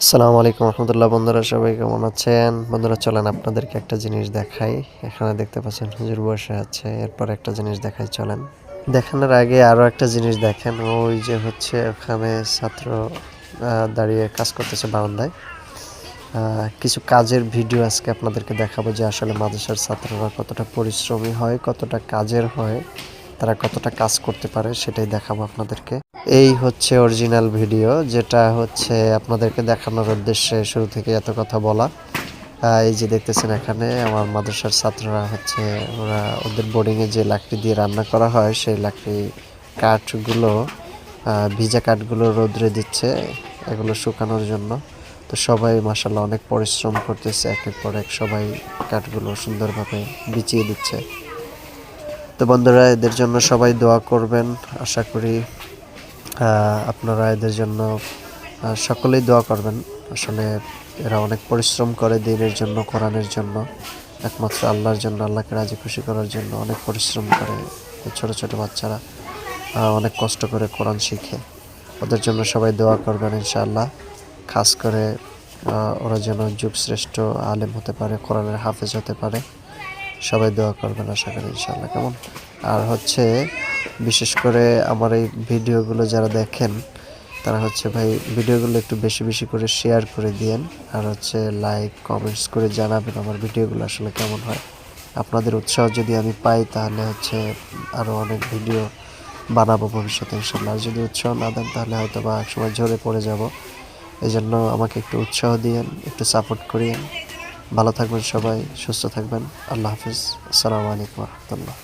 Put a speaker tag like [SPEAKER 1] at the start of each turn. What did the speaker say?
[SPEAKER 1] আসসালামু আলাইকুম রহমতুল্লাহ। বন্ধুরা, সবাই কেমন আছেন? বন্ধুরা, চলেন আপনাদেরকে একটা জিনিস দেখাই। এখানে দেখতে পাচ্ছেন হুজুর বসে আছে। এরপর একটা জিনিস দেখাই, চলেন। দেখানোর আগে আরও একটা জিনিস দেখেন। ওই যে হচ্ছে ওখানে ছাত্র দাঁড়িয়ে কাজ করতেছে বারান্দায়। কিছু কাজের ভিডিও আজকে আপনাদেরকে দেখাবো যে আসলে মাদ্রাসার ছাত্ররা কতটা পরিশ্রমী হয়, কতটা কাজের হয়। তারা কতটা কাজ করতে পারে সেটাই দেখাবো আপনাদেরকে। এই হচ্ছে অরিজিনাল ভিডিও যেটা হচ্ছে আপনাদেরকে দেখানোর উদ্দেশ্যে শুরু থেকে এত কথা বলা। এই যে দেখতেছেন এখানে আমার মাদ্রাসার ছাত্ররা হচ্ছে, ওরা ওদের বোর্ডিংয়ে যে লাকড়ি দিয়ে রান্না করা হয়, সেই লাকড়ি কাঠগুলো ভিজা কাঠগুলো রোদ্রে দিচ্ছে, এগুলো শুকানোর জন্য। তো সবাই মাসাল্লাহ অনেক পরিশ্রম করতেছে, একের পর এক সবাই কাঠগুলো সুন্দরভাবে বিছিয়ে দিচ্ছে। তো বন্ধুরা, এদের জন্য সবাই দোয়া করবেন। আশা করি আপনারা এদের জন্য সকলেই দোয়া করবেন। আসলে এরা অনেক পরিশ্রম করে দিনের জন্য, কোরআনের জন্য। একমাত্র আল্লাহর জন্য, আল্লাহকে রাজি খুশি করার জন্য অনেক পরিশ্রম করে ছোট ছোট বাচ্চারা অনেক কষ্ট করে কোরআন শিখে। ওদের জন্য সবাই দোয়া করবেন ইনশাআল্লাহ। খাস করে ওরা যেন যুগ শ্রেষ্ঠ আলেম হতে পারে, কোরআনের হাফেজ হতে পারে। সবাই দোয়া করবেন আশা করি ইনশাল্লাহ কেমন? আর হচ্ছে বিশেষ করে আমার এই ভিডিওগুলো যারা দেখেন, তারা হচ্ছে ভাই ভিডিওগুলো একটু বেশি বেশি করে শেয়ার করে দিয়েন, আর হচ্ছে লাইক কমেন্টস করে জানাবেন আমার ভিডিওগুলো আসলে কেমন হয়। আপনাদের উৎসাহ যদি আমি পাই, তাহলে হচ্ছে আরও অনেক ভিডিও বানাবো ভবিষ্যতে ইনশাল্লাহ আর যদি উৎসাহ না দেন, তাহলে হয়তো বা একসময় ঝরে পড়ে যাব। এই জন্য আমাকে একটু উৎসাহ দিয়েন, একটু সাপোর্ট করিয়েন। ভালো থাকবেন সবাই সুস্থ থাকবেন। আল্লাহ হাফিজ। আসসালামু আলাইকুম রহমতুল্লাহ।